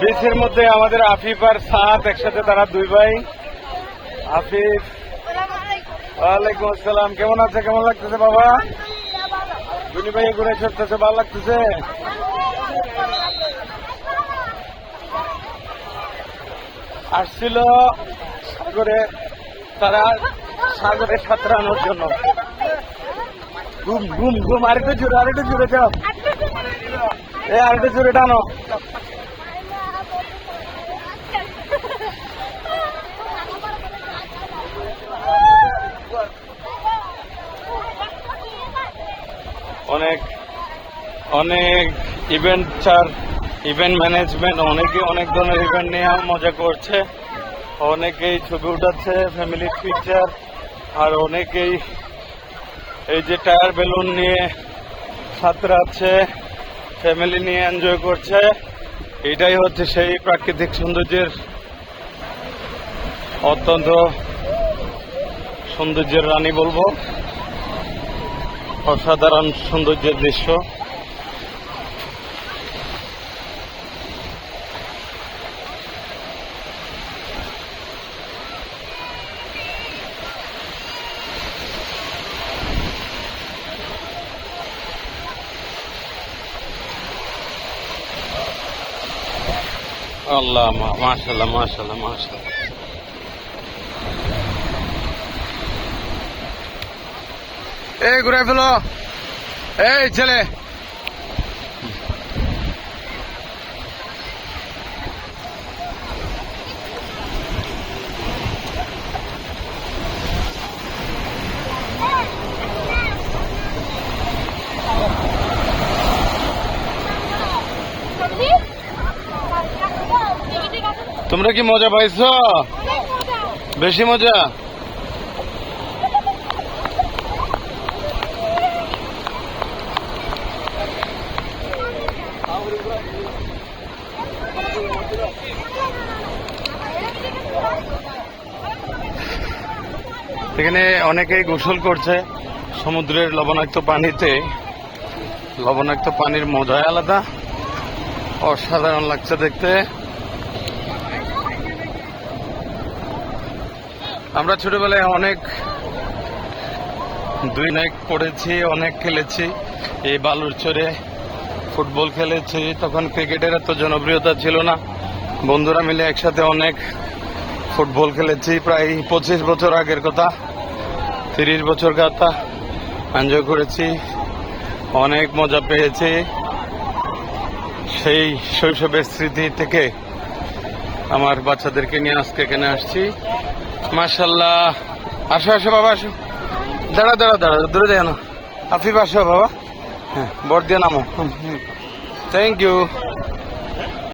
বিচের মধ্যে আমাদের আফিফ আর সাত একসাথে, তারা দুই ভাই। আফিফ, ওয়ালাইকুম আসসালাম। কেমন আছে? কেমন লাগতেছে বাবা? দুনি ভাই ঘুরে চড়তেছে, ভালো লাগতেছে? আসছিল সাগরে, তারা সাগরে সাঁতরানোর জন্য। ঘুম ঘুম ঘুম আরেকটু জোরে আরেকটু জোরে যাও। এ আরেকটু জোরে টানো। অনেক অনেক ইভেন্ট চার ইভেন্ট ম্যানেজমেন্ট অনেকে অনেক ধরনের ইভেন্ট নিয়ে মজা করছে। অনেকেই ছবি উঠাচ্ছে ফ্যামিলি পিকচার আর অনেকেই এই যে টায়ার বেলুন নিয়ে ছাত্রাচ্ছে ফ্যামিলি নিয়ে এনজয় করছে। এটাই হচ্ছে সেই প্রাকৃতিক সৌন্দর্যের অত্যন্ত সৌন্দর্যের রানী বলব। অসাধারণ সৌন্দর্যের দৃশ্য। আল্লাহ মাশাল্লাহ মাশাল্লাহ মাশাল্লাহ এই ঘুরে ফেলো। এই ছেলে। তোমরা কি মজা পাইছো? বেশি মজা? এখানে অনেকেই গোসল করছে। সমুদ্রের লবণাক্ত পানিতে। লবণাক্ত পানির মজাই আলাদা। অসাধারণ লাগছে দেখতে। আমরা ছোটবেলায় অনেক দুই নাইক পড়েছি, অনেক খেলেছি। এই বালুর চরে ফুটবল খেলেছি। তখন ক্রিকেটের এত জনপ্রিয়তা ছিল না। বন্ধুরা মিলে একসাথে অনেক ফুটবল খেলেছি। প্রায় পঁচিশ বছর আগের কথা, তিরিশ বছর কথা এনজয় করেছি। অনেক মজা পেয়েছি। সেই শৈশবের স্মৃতি থেকে আমার বাচ্চাদেরকে নিয়ে আজকে এখানে আসছি। মাশাল্লাহ আসো আসো, বাবা, আসো। দাঁড়া দাঁড়া দাঁড়া, দূরে দেয় না। আফিফ আসো, বাবা। হ্যাঁ বর দিয়ে নামো। Thank you